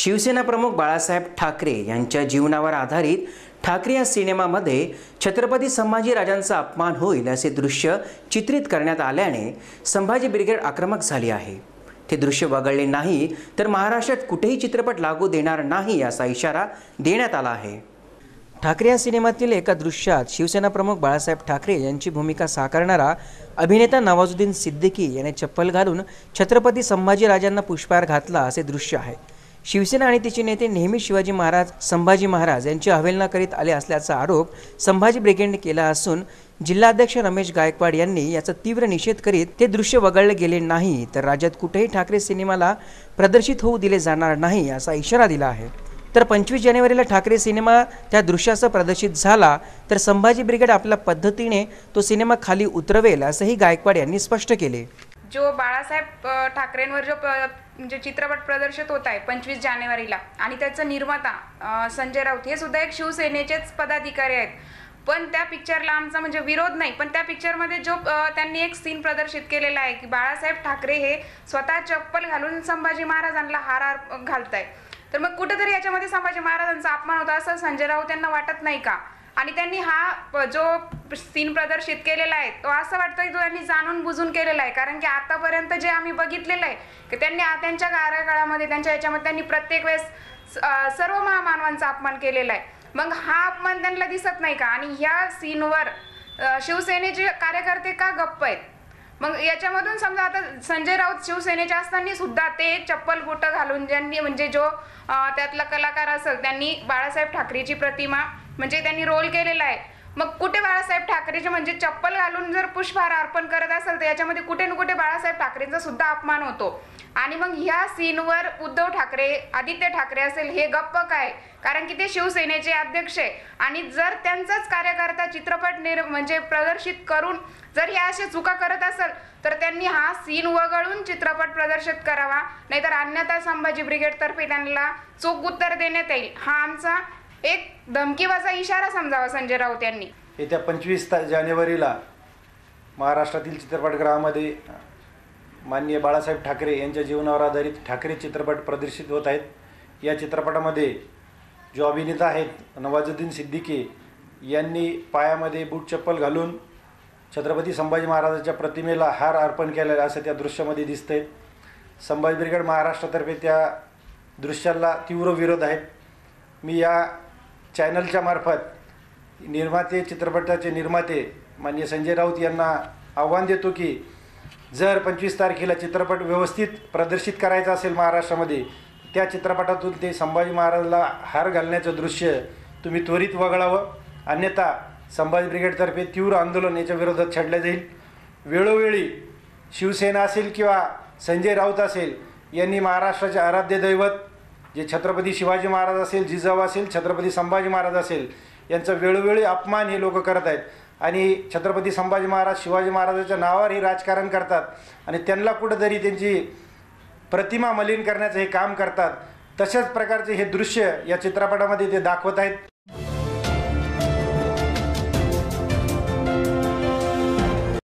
शिवसेना प्रमुख बाळासाहेब ठाकरे यांच्या जीवनावर आधारित ठाकरे या सिनेमामध्ये छत्रपती संभाजीराजांचा अपमान होईल असे दृश्य चित्रित करण्यात आल्याने संभाजी ब्रिगेड आक्रमक झाली आहे. ते दृश्य वगळले नाही तर महाराष्ट्रात कुठेही चित्रपट लागू देणार नाही असा इशारा देण्यात आला आहे. ठाकरे या सिनेमातील एका दृश्यात शिवसेना प्रमुख बाळासाहेब ठाकरे यांची भूमिका साकारणारा अभिनेता नवाजुद्दीन सिद्दीकी याने चप्पल घालून छत्रपती संभाजीराजांना पुष्पहार घातला असे दृश्य आहे. शिवसेना आणि तिचे नेते नेहमी शिवाजी महाराज संभाजी महाराज यांची अवहेलना करीत आले असल्याचा आरोप संभाजी ब्रिगेडने केला असून जिल्हाध्यक्ष रमेश गायकवाड यांनी याचा तीव्र निषेध करीत ते दृश्य वगळले गेले नाही तर राज्यात कुठेही ठाकरे सिनेमाला प्रदर्शित होऊ दिले जाणार नाही असा इशारा दिला आहे. तर पंचवीस जानेवारीला ठाकरे सिनेमा त्या दृश्यासह प्रदर्शित झाला तर संभाजी ब्रिगेड आपल्या पद्धतीने तो सिनेमा खाली उतरवेल असंही गायकवाड यांनी स्पष्ट केले. जो बाळासाहेब ठाकरेंवर जो म्हणजे चित्रपट प्रदर्शित होत आहे पंचवीस जानेवारीला. आणि त्याचा निर्माता संजय राऊत हे सुद्धा एक शिवसेनेचेच पदाधिकारी आहेत. पण त्या पिक्चरला आमचा म्हणजे विरोध नाही. पण त्या पिक्चरमध्ये जो त्यांनी एक सीन प्रदर्शित केलेला आहे की बाळासाहेब ठाकरे हे स्वतः चप्पल घालून संभाजी महाराजांना हार हार आहे तर मग कुठेतरी याच्यामध्ये संभाजी महाराजांचा अपमान होता असं संजय राऊत यांना वाटत नाही का? आणि त्यांनी हा प- जो सीन प्रदर्शित केलेला आहे तो असं वाटतं की तो त्यांनी जाणून बुजून केलेला आहे. कारण की आतापर्यंत जे आम्ही बघितलेलं आहे की त्यांनी त्यांच्या कार्यकाळामध्ये त्यांच्या याच्यामध्ये त्यांनी प्रत्येक वेळेस सर्व महामानवांचा अपमान केलेला आहे. मग हा अपमान त्यांना दिसत नाही का? आणि ह्या सीनवर शिवसेनेचे कार्यकर्ते का गप्प आहेत? मग याच्यामधून समजा आता संजय राऊत शिवसेनेचे असताना सुद्धा ते चप्पल बोटं घालून ज्यांनी म्हणजे जो त्यातला कलाकार असेल त्यांनी बाळासाहेब ठाकरेची प्रतिमा म्हणजे त्यांनी रोल केलेला आहे. मग कुठे बाळासाहेब ठाकरेचे म्हणजे चप्पल घालून जर पुष्पहार अर्पण करत असेल तर याच्यामध्ये कुठे ना कुठे बाळासाहेब ठाकरेंचा सुद्धा अपमान होतो. आणि मग ह्या सीनवर उद्धव ठाकरे आदित्य ठाकरे असेल हे गप्प काय? कारण की ते शिवसेनेचे अध्यक्ष आहे. आणि जर त्यांचाच कार्यकर्ता चित्रपट निर म्हणजे प्रदर्शित करून जर ह्या असे चुका करत असेल तर त्यांनी हा सीन वगळून चित्रपट प्रदर्शित करावा. नाहीतर अन्यथा संभाजी ब्रिगेडतर्फे त्यांना चूक उत्तर देण्यात येईल. हा आमचा एक धमकीवाचा इशारा समजावा संजय राऊत यांनी. येत्या पंचवीस जानेवारीला महाराष्ट्रातील चित्रपटगृहामध्ये माननीय बाळासाहेब ठाकरे यांच्या जीवनावर आधारित ठाकरे चित्रपट प्रदर्शित होत आहेत. या चित्रपटामध्ये जो अभिनेता आहेत नवाजुद्दीन सिद्दीकी यांनी पायामध्ये बूट चप्पल घालून छत्रपती संभाजी महाराजांच्या प्रतिमेला हार अर्पण केलेला असं त्या दृश्यामध्ये दिसतंय. संभाजी ब्रिगेड महाराष्ट्रातर्फे त्या दृश्याला तीव्र विरोध आहे. मी या चॅनलच्या मार्फत निर्माते चित्रपटाचे निर्माते माननीय संजय राऊत यांना आव्हान देतो की जर पंचवीस तारखेला चित्रपट व्यवस्थित प्रदर्शित करायचा असेल महाराष्ट्रामध्ये त्या चित्रपटातून ते संभाजी महाराजला हार घालण्याचं दृश्य तुम्ही त्वरित वगळावं. अन्यथा संभाजी ब्रिगेडतर्फे तीव्र आंदोलन याच्या विरोधात छेडलं जाईल. वेळोवेळी शिवसेना असेल किंवा संजय राऊत असेल यांनी महाराष्ट्राचे आराध्य दैवत जे छत्रपती शिवाजी महाराज असेल जिजाऊ असेल छत्रपती संभाजी महाराज असेल यांचा वेळोवेळी अपमान हे लोक करत आहेत. आणि छत्रपती संभाजी महाराज शिवाजी महाराजाच्या नावावर हे राजकारण करतात आणि त्यांना कुठंतरी त्यांची प्रतिमा मलिन करण्याचं हे काम करतात. तशाच प्रकारचे हे दृश्य या चित्रपटामध्ये ते दाखवत आहेत.